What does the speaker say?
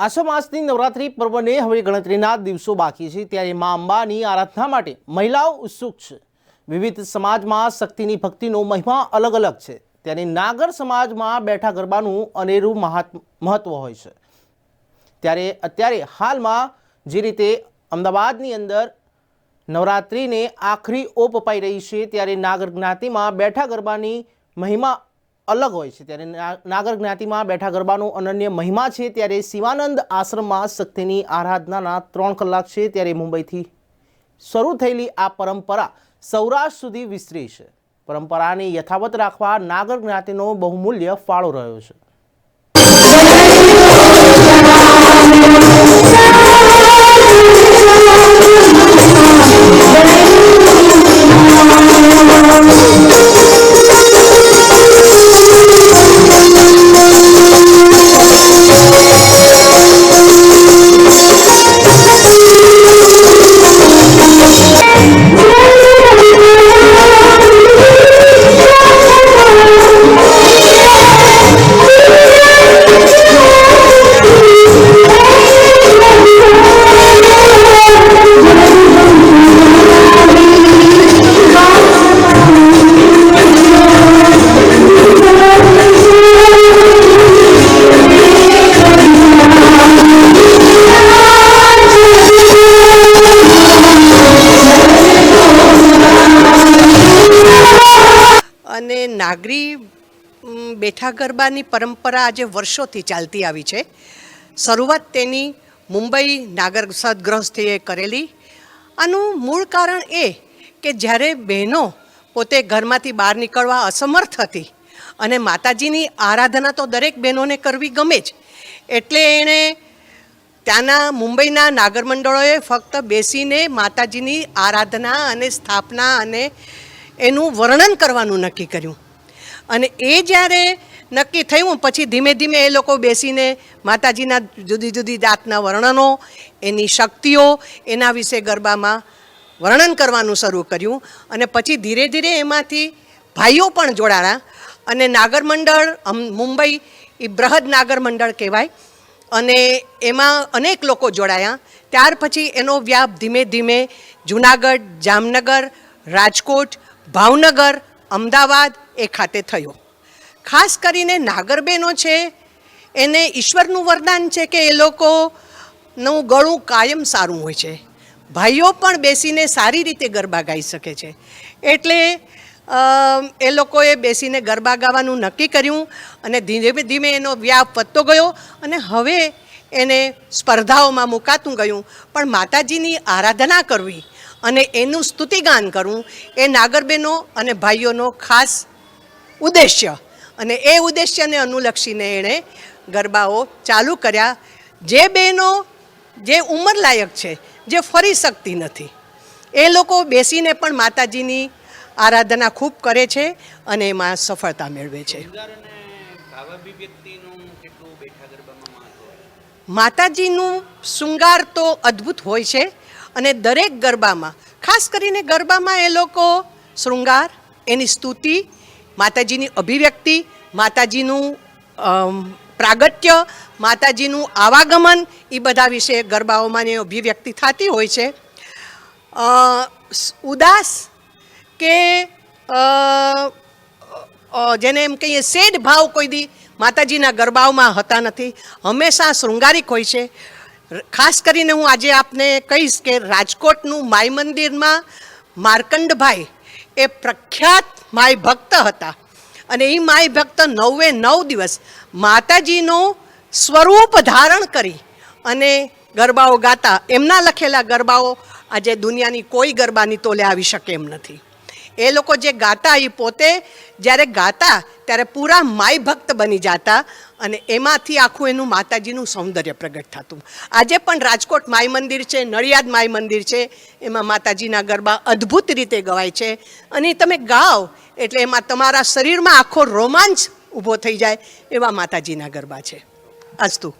આસો માસની નવરાત્રિ પર્વને હવે ગણતરીના દિવસો બાકી છે. ત્યારે મા અંબાની આરાધના માટે મહિલાઓ ઉત્સુક છે. વિવિધ સમાજમાં શક્તિની ભક્તિનો મહિમા અલગ અલગ છે. ત્યારે નાગર સમાજમાં બેઠા ગરબાનું અનેરું મહત્વ હોય છે. ત્યારે અત્યારે હાલમાં જે રીતે અમદાવાદની અંદર નવરાત્રિને આખરી ઓપ અપાઈ રહી છે, ત્યારે નાગર જ્ઞાતિમાં બેઠા ગરબાની મહિમા અલગ હોય છે. ત્યારે નાગર જ્ઞાતિમાં બેઠા ગરબાનો અનન્ય મહિમા છે. ત્યારે શિવાનંદ આશ્રમમાં શક્તિની આરાધનાના ત્રણ કલાક છે. ત્યારે મુંબઈથી શરૂ થયેલી આ પરંપરા સૌરાષ્ટ્ર સુધી વિસ્તરી છે. પરંપરાને યથાવત રાખવા નાગર જ્ઞાતિનો બહુમૂલ્ય ફાળો રહ્યો છે. અને નાગરી બેઠા ગરબાની પરંપરા આજે વર્ષોથી ચાલતી આવી છે. શરૂઆત તેની મુંબઈ નાગર સદગ્રહસ્થીએ કરેલી. આનું મૂળ કારણ એ કે જ્યારે બહેનો પોતે ઘરમાંથી બહાર નીકળવા અસમર્થ હતી અને માતાજીની આરાધના તો દરેક બહેનોને કરવી ગમે જ, એટલે એણે ત્યાંના મુંબઈના નાગર મંડળોએ ફક્ત બેસીને માતાજીની આરાધના અને સ્થાપના અને એનું વર્ણન કરવાનું નક્કી કર્યું. અને એ જ્યારે નક્કી થયું, પછી ધીમે ધીમે એ લોકો બેસીને માતાજીના જુદી જુદી જાતના વર્ણનો, એની શક્તિઓ, એના વિશે ગરબામાં વર્ણન કરવાનું શરૂ કર્યું. અને પછી ધીરે ધીરે એમાંથી ભાઈઓ પણ જોડાયા. અને નાગર મંડળ મુંબઈ એ બૃહદ નાગર મંડળ કહેવાય. અને એમાં અનેક લોકો જોડાયા. ત્યાર પછી એનો વ્યાપ ધીમે ધીમે જુનાગઢ, જામનગર, રાજકોટ ભાવનગર, અમદાવાદ એ ખાતે થયો. ખાસ કરીને નાગરબેનો છે, એને ઈશ્વરનું વરદાન છે કે એ લોકોનું ગળું કાયમ સારું હોય છે. ભાઈઓ પણ બેસીને સારી રીતે ગરબા ગાઈ શકે છે. એટલે એ લોકોએ બેસીને ગરબા ગાવાનું નક્કી કર્યું અને ધીમે ધીમે એનો વ્યાપ વધતો ગયો અને હવે એને સ્પર્ધાઓમાં મુકાતું ગયું. પણ માતાજીની આરાધના કરવી અને એનું સ્તુતિગાન કરવું એ નાગરબેનો અને ભાઈઓનો ખાસ ઉદ્દેશ્ય. અને એ ઉદ્દેશ્યને અનુલક્ષીને એણે ગરબાઓ ચાલુ કર્યા. જે બહેનો, જે ઉંમરલાયક છે, જે ફરી શકતી નથી. એ લોકો બેસીને પણ માતાજીની આરાધના ખૂબ કરે છે અને એમાં સફળતા મેળવે છે? માતાજીનું શૃંગાર તો અદ્ભુત હોય છે. અને દરેક ગરબામાં, ખાસ કરીને ગરબામાં એ લોકો શૃંગાર, એની સ્તુતિ, માતાજીની અભિવ્યક્તિ, માતાજીનું પ્રાગટ્ય, માતાજીનું આવાગમન, એ બધા વિશે ગરબાઓમાં અભિવ્યક્તિ થતી હોય છે. ઉદાસ કે જેને એમ કહીએ સેડ ભાવ કોઈ દી માતાજીના ગરબાઓમાં હતા નથી. હંમેશા શૃંગારિક હોય છે. ખાસ કરીને હું આજે આપને કહીશ કે રાજકોટનું માઈ મંદિરમાં માર્કંડભાઈ એ પ્રખ્યાત માય ભક્ત હતા. અને એ માય ભક્ત નવે નવ દિવસ માતાજીનું સ્વરૂપ ધારણ કરી અને ગરબાઓ ગાતા. એમના લખેલા ગરબાઓ આજે દુનિયાની કોઈ ગરબાની તોલે આવી શકે એમ નથી. એ લોકો જે ગાતા એ પોતે, જ્યારે ગાતા, ત્યારે પૂરા માય ભક્ત બની જતા અને એમાંથી આખું એનું માતાજીનું સૌંદર્ય પ્રગટ થતું. આજે પણ રાજકોટ માય મંદિર છે, નડિયાદ માય મંદિર છે, એમાં માતાજીના ગરબા અદ્ભુત રીતે ગવાય છે. અને તમે ગાઓ, એટલે એમાં તમારા શરીરમાં આખો રોમાંચ ઊભો થઈ જાય એવા માતાજીના ગરબા છે. અસ્તુ.